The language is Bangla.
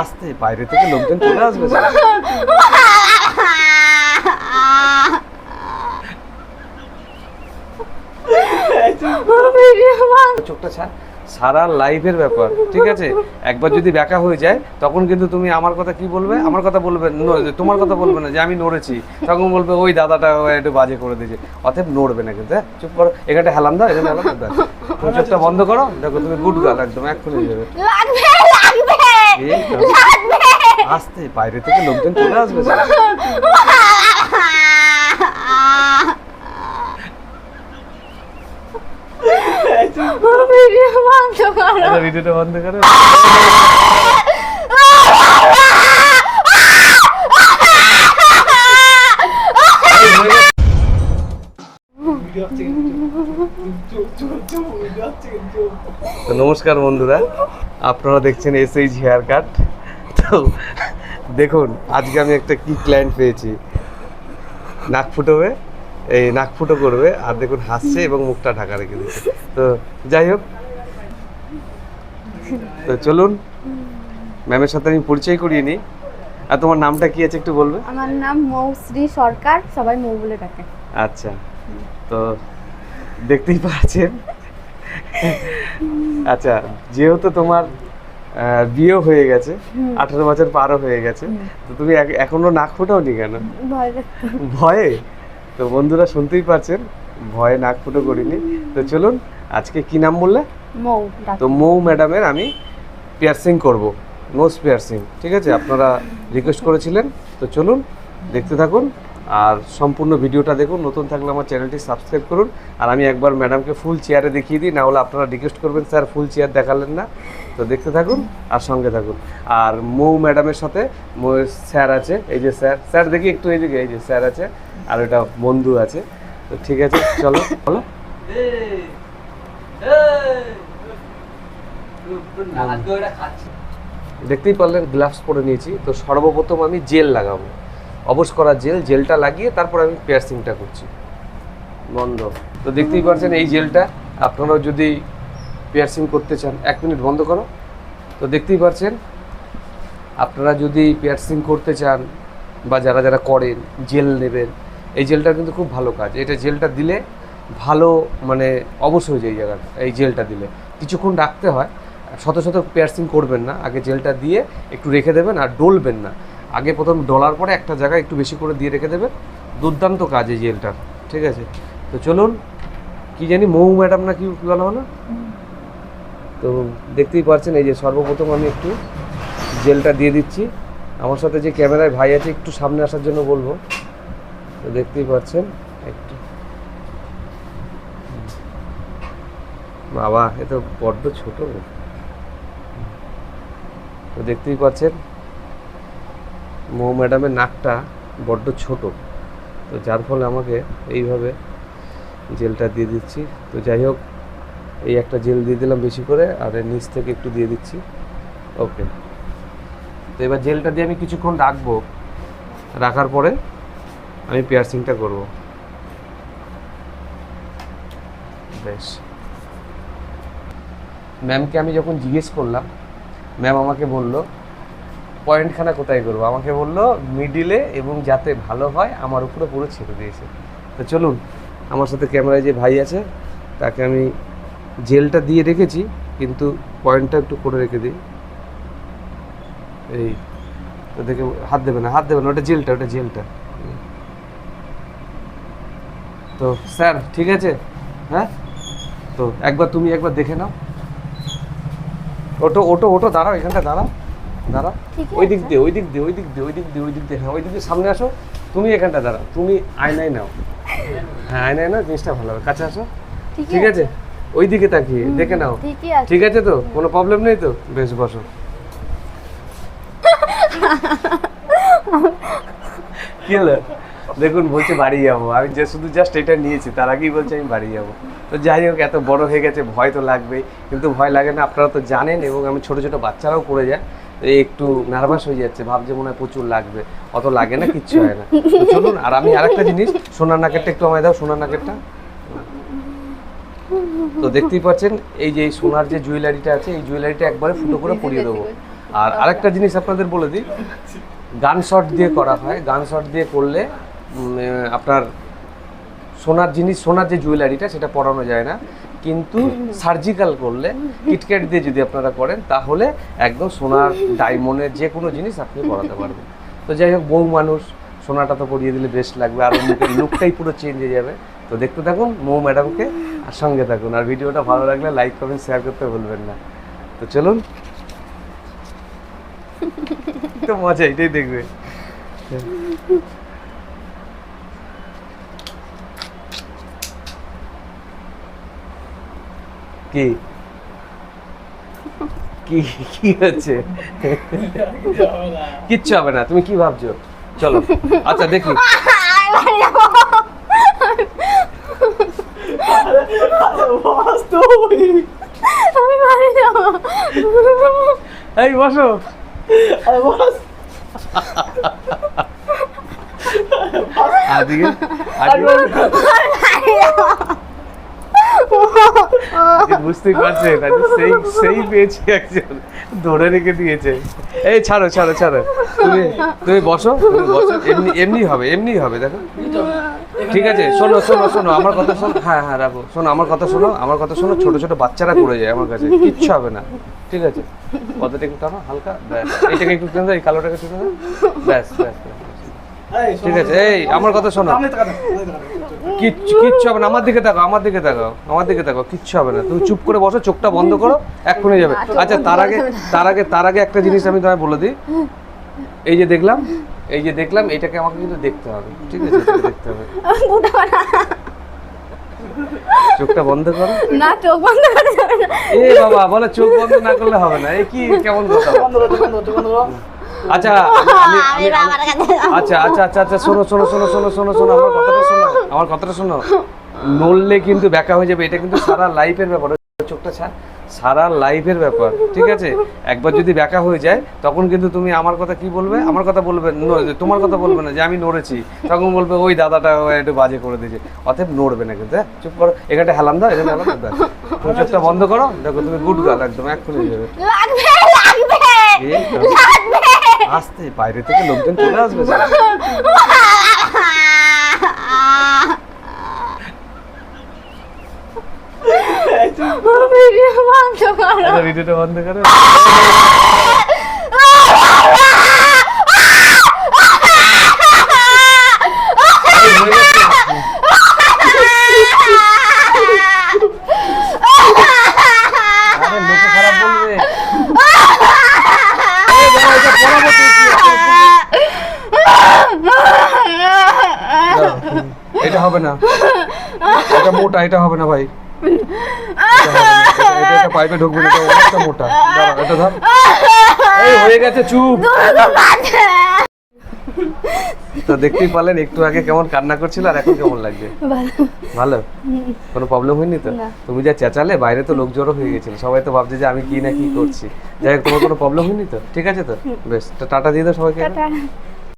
আসতে বাইরে থেকে লোকজন চলে আসবে চোখটা ছাড়। সারা লাইফের ব্যাপার ঠিক আছে? একবার যদি ব্যাকা হয়ে যায় তখন কিন্তু তুমি আমার কথা কি বলবে? আমার কথা বলবে তোমার কথা বলবে না যে আমি নড়েছি। তখন বলবে ওই দাদাটা একটু বাজে করে দিয়েছে। অতএব নড়বে না কিন্তু হ্যাঁ? চুপ করো। এখানে হেলাম দাও এখানে হেলাম দাও চোখটা বন্ধ করো। দেখো তুমি গুড গার্ল একদম এক্ষুনি যাবে লাগবে লাগবে এই তো। আসতে বাইরে থেকে লোকজন চলে আসবে। ভিডিও বন্ধ করো। আচ্ছা, ভিডিওটা বন্ধ করো। তো নমস্কার বন্ধুরা আপনারা দেখছেন এস এইচ হেয়ার কাট তো দেখুন আজকে আমি একটা কি ক্লায়েন্ট পেয়েছি। নাক ফুটোবে এই নাক ফুটো করবে আর দেখুন হাসছে এবং মুখটা ঢাকা রেখে দিচ্ছে। তো যাই হোক তো চলুন ম্যামের সাথে আমি পরিচয় করিয়ে নিই। আর তোমার নামটা কি আছে একটু বলবে? আমার নাম মৌশ্রী সরকার সবাই মৌ বলে ডাকে। আচ্ছা তো দেখতেই পাচ্ছেন। আচ্ছা যেহেতু তোমার বিয়েও হয়ে গেছে আঠারো বছর পারও হয়ে গেছে তো তুমি এখনও নাক ফোটাওনি কেন? ভয়ে তো। বন্ধুরা শুনতেই পারছেন ভয়ে নাক ফুটো করিনি। তো চলুন আজকে কি নাম বললে? মৌ তো মৌ ম্যাডামের আমি পিয়ার্সিং করব নোজ পিয়ার্সিং ঠিক আছে? আপনারা রিকোয়েস্ট করেছিলেন তো চলুন দেখতে থাকুন। আর সম্পূর্ণ ভিডিওটা দেখুন নতুন থাকলে আমার চ্যানেলটি সাবস্ক্রাইব করুন আর আমি একবার ম্যাডামকে ফুল চেয়ারে দেখিয়ে দিই না হলে আপনারা রিকোয়েস্ট করবেন স্যার ফুল চেয়ার দেখালেন না তো দেখতে থাকুন আর সঙ্গে থাকুন আর মৌ ম্যাডামের সাথে স্যার আছে এই যে স্যার স্যার দেখি একটু এইদিকে এই যে স্যার আছে আর এটা বন্ধু আছে তো ঠিক আছে চলো বলো দেখতেই পারলেন গ্লাভস পরে নিয়েছি তো সর্বপ্রথম আমি জেল লাগাবো অবশ করা জেল, জেলটা লাগিয়ে তারপর আমি পিয়ার্সিংটা করছি। বন্ধ। তো দেখতেই পারছেন এই জেলটা। আপনারাও যদি পিয়ার্সিং করতে চান, এক মিনিট বন্ধ করো। তো দেখতেই পারছেন আপনারা যদি পিয়ার্সিং করতে চান বা যারা যারা করেন, জেল নেবেন, এই জেলটা কিন্তু খুব ভালো কাজ। এটা জেলটা দিলে ভালো মানে অবশ্যই যে এই জায়গাটা, এই জেলটা দিলে। কিছুক্ষণ রাখতে হয়, শত শত পিয়ার্সিং করবেন না, আগে জেলটা দিয়ে একটু রেখে দেবেন আর ডলবেন না। আগে প্রথম ডলার পরে একটা জায়গায় একটু বেশি করে দিয়ে রেখে দেবে। দুর্দান্ত কাজ এই জেলটার ঠিক আছে? তো চলুন, কি জানি মৌ ম্যাডাম না কি বলা হলো তো দেখতেই পাচ্ছেন, এই যে সর্বপ্রথম আমি একটু জেলটা দিয়ে দিচ্ছি। আমার সাথে যে ক্যামেরায় ভাই আছে, একটু সামনে আসার জন্য বলব। তো দেখতেই পাচ্ছেন, একটু। বাবা, এ তো বড্ড ছোট। তো দেখতেই পাচ্ছেন মৌ ম্যাডামের নাকটা বড্ড ছোট। তো যার ফলে আমাকে এইভাবে জেলটা দিয়ে দিচ্ছি। তো যাই হোক, এই একটা জেল দিয়ে দিলাম বেশি করে, আর নিচ থেকে একটু দিয়ে দিচ্ছি। ওকে। তো এবার জেলটা দিয়ে আমি কিছুক্ষণ রাখব। রাখার পরে আমি পিয়ার্সিংটা করব। বেশ। ম্যামকে আমি যখন জিজ্ঞেস করলাম ম্যাম আমাকে বলল পয়েন্টখানা কোথায় করব? আমাকে বলল, মিডিলে এবং যাতে ভালো হয়, আমার উপরে পুরো ছেড়ে দিয়েছে। তো চলুন, আমার সাথে ক্যামেরায় যে ভাই আছে, তাকে আমি জেলটা দিয়ে রেখেছি, কিন্তু পয়েন্টটা একটু করে রেখে দিই। এই, তো দেখে হাত দেবে না, হাত দেবে না, ওটা জেলটা ওটা জেলটা। তো, স্যার, ঠিক আছে? হ্যাঁ? তো একবার তুমি একবার দেখে নাও। ওটো ওটো ওটো, দাঁড়াও, এখানটা দাঁড়াও। দাঁড়াও। ওই দিক দিয়ে ওই দিক দিয়ে ওই দিক দিয়ে ওই দিক দিয়ে ওই দিক দিয়ে হ্যাঁ ওই দিক দিয়ে সামনে আসো তুমি এখানটা দাঁড়াও তুমি আয়নায় নাও। হ্যাঁ আয়নায় নাও জিনিসটা ভালো হবে কাছে আসো। ঠিক আছে? ওই দিকে তাকিয়ে দেখে নাও। ঠিক আছে তো? কোনো প্রবলেম নেই তো? বেশ বসো। কি হলো? দেখুন বলছে বাড়ি যাব। আমি যে শুধু জাস্ট এটা নিয়েছি তার আগেই বলছে আমি বাড়ি যাব। তো যাই হোক এত বড় হয়ে গেছে ভয় তো লাগবেই। কিন্তু ভয় লাগে না আপনারা তো জানেন এবং আমি ছোট ছোট বাচ্চারাও করে যায় একটু নার্ভাস হয়ে যাচ্ছে, ভাবছে মনে হয় প্রচুর লাগবে। অত লাগে না, কিচ্ছু হয় না। চলুন, আর আমি আরেকটা জিনিস, সোনার নাকেরটা একটু আমায় দাও, সোনার নাকেরটা। তো দেখতেই পাচ্ছেন, এই যে সোনার যে জুয়েলারিটা আছে, এই জুয়েলারিটা একবারে ফুটো করে পরিয়ে দেবো। আর আরেকটা জিনিস আপনাদের বলে দিই, গান শট দিয়ে করা হয়, গান শট দিয়ে করলে আপনার সোনার জিনিস, সোনার যে জুয়েলারিটা সেটা পরানো যায় না। কিন্তু সার্জিক্যাল করলে কিটক্যাট দিয়ে যদি আপনারা করেন, তাহলে একদম সোনার ডায়মন্ডের যে কোনো জিনিস আপনি পরাতে পারবেন। তো যাই হোক, বউ মানুষ, সোনাটা তো পরিয়ে দিলে বেস্ট লাগবে, আর মুখের লুকটাই পুরো চেঞ্জ হয়ে যাবে। তো দেখতে থাকুন মৌ ম্যাডামকে, আর সঙ্গে থাকুন। আর ভিডিওটা ভালো লাগলে লাইক কমেন্ট শেয়ার করতে ভুলবেন না। তো চলুন। তো মজা, এটাই দেখবে। কি? কি কি হচ্ছে? কিচ্ছু হবে না, তুমি কি ভাবছ? চলো আচ্ছা দেখি। এই, বসো। আজকে বুঝতেই পারছেন সেই সেই পেয়েছি একজন ধরে রেখে দিয়েছে। এই ছাড়ো ছাড়ো ছাড়ো। তুমি তুমি বসো তুমি বসো। এমনি এমনি হবে এমনি হবে, দেখো। ঠিক আছে, শোনো শোনো শোনো, আমার কথা শোনো। হ্যাঁ হ্যাঁ রাখো শোনো, আমার কথা শোনো, আমার কথা শোনো। ছোট ছোট বাচ্চারা করে যায় আমার কাছে, কিচ্ছু হবে না। ঠিক আছে? কথাটা একটু টানো, হালকা, ব্যাস। এইটাকে একটু টেনে, এই কালোটাকে টেনে। দাও ব্যাস ব্যাস ব্যাস। ঠিক আছে এই আমার কথা শোনো। কিচ্ছু কিচ্ছু হবে না আমার দিকে তাকাও আমার দিকে তাকাও আমার দিকে তাকাও কিচ্ছু হবে না। তুমি চুপ করে বসো চোখটা বন্ধ করো এক্ষুনি যাবে। আচ্ছা তার আগে তার আগে তার আগে একটা জিনিস আমি তোমায় বলে দিই। এই যে দেখলাম এই যে দেখলাম এটাকে আমাকে কিন্তু দেখতে হবে। ঠিক আছে দেখতে হবে। চোখটা বন্ধ করো। না চোখ বন্ধ করে না। এ বাবা বলে চোখ বন্ধ না করলে হবে না। এই কি কেমন কথা? আচ্ছা আমি আমি আমি- আচ্ছা আচ্ছা আচ্ছা আচ্ছা শোনো শোনো শোনো শোনো শোনো শোনো আমার কথাটা শোনো আমার কথাটা শোনো। নড়লে কিন্তু ব্যাকা হয়ে যাবে এটা কিন্তু সারা লাইফের ব্যাপার চোখটা ছাড় সারা লাইফের ব্যাপার ঠিক আছে? একবার যদি ব্যাকা হয়ে যায় তখন কিন্তু তুমি আমার কথা কি বলবে? আমার কথা বলবে তোমার কথা বলবে না যে আমি নড়েছি তখন বলবে ওই দাদাটা একটু বাজে করে দিয়েছে। অতএব নড়বে না কিন্তু হ্যাঁ? চুপ করো এখানে হেলাম দাও এখানে হেলাম দাও চোখটা বন্ধ করো দেখো তুমি গুড গাল একদম এক্ষুনি হয়ে যাবে লাগবে লাগবে এই তো। লাগবে আসতে বাইরে থেকে লোকজন চলে আসবে। ভিডিও বন্ধ করো ভিডিওটা বন্ধ করো এই, হয়ে গেছে। আরে লোকে খারাপ বলবে এই দাঁড়াও, এটা পরাবো তো কি আছে? দাঁড়াও, এটা মোটা এটা হবে না ভাই। এটা পাইপে ঢুকবে না এটা মোটা। দাঁড়াও এটা ধর। এই হয়ে গেছে চুপ। তো দেখতেই পারলেন একটু আগে কেমন কান্না করছিল আর এখন কেমন লাগছে? ভালো? কোনো প্রবলেম হয়নি তো? তুমি যা চেঁচালে বাইরে তো লোক জড়ো হয়ে গেছিল। সবাই তো ভাবছে যে আমি কি না কি করছি। যাই হোক তোমার কোনো প্রবলেম হয়নি তো? ঠিক আছে তো? বেশ টাটা দিয়ে দাও সবাইকে।